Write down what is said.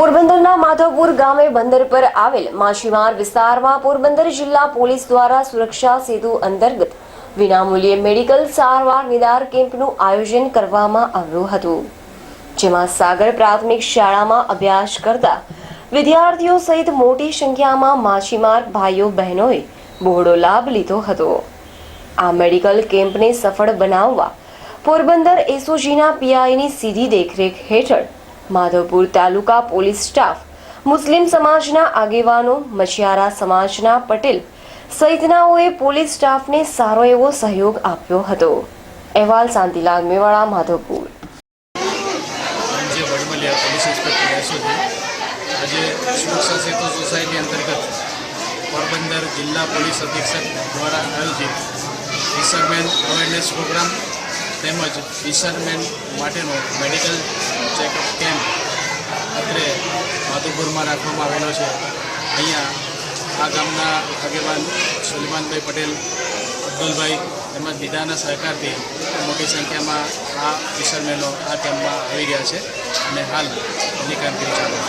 પોરબંદરના માધવપુર ગામે બંદર પર આવેલ માછીમાર વિસ્તારમાં પોરબંદર જિલ્લા પોલીસ દ્વારા સુરક્ષા સેતુ અંતર્ગત વિનામૂલ્યે મેડિકલ સારવાર નિદાર કેમ્પનું આયોજન કરવામાં આવ્યું હતું, જેમાં સાગર પ્રાથમિક શાળામાં અભ્યાસ કરતા વિદ્યાર્થીઓ સહિત મોટી સંખ્યામાં માછીમાર ભાઈઓ બહેનોએ બહોળો લાભ લીધો હતો. આ મેડિકલ કેમ્પને સફળ બનાવવા પોરબંદર એસઓજીના પીઆઈની સીધી દેખરેખ હેઠળ માધવપુર તાલુકા પોલીસ સ્ટાફ, મુસ્લિમ સમાજના આગેવાનો મછિયારા સમાજના પટેલ સહિતનાઓએ પોલીસ સ્ટાફને સારો એવો સહયોગ આપ્યો હતો. અહેવાલ શાંતિલાલ મેવાડા, માધવપુર. આજે સુરક્ષા સેતુ સોસાયટી અંતર્ગત પોરબંદર જિલ્લા પોલીસ અધિક્ષક દ્વારા આયોજિત ફિશરમેન અવેરનેસ પ્રોગ્રામ તેમજ ફિશરમેન માટેનો મેડિકલ ચેકઅપ કેમ્પ માધુપુરમાં રાખવામાં આવેલો છે. અહીંયા આ ગામના આગેવાન સુલેમાનભાઈ પટેલ, અબ્દુલભાઈ તેમજ બીજાના સહકારથી મોટી સંખ્યામાં આ ફિશરમેનો આ કેમ્પમાં આવી રહ્યા છે અને હાલ એની કામગીરી ચાલુ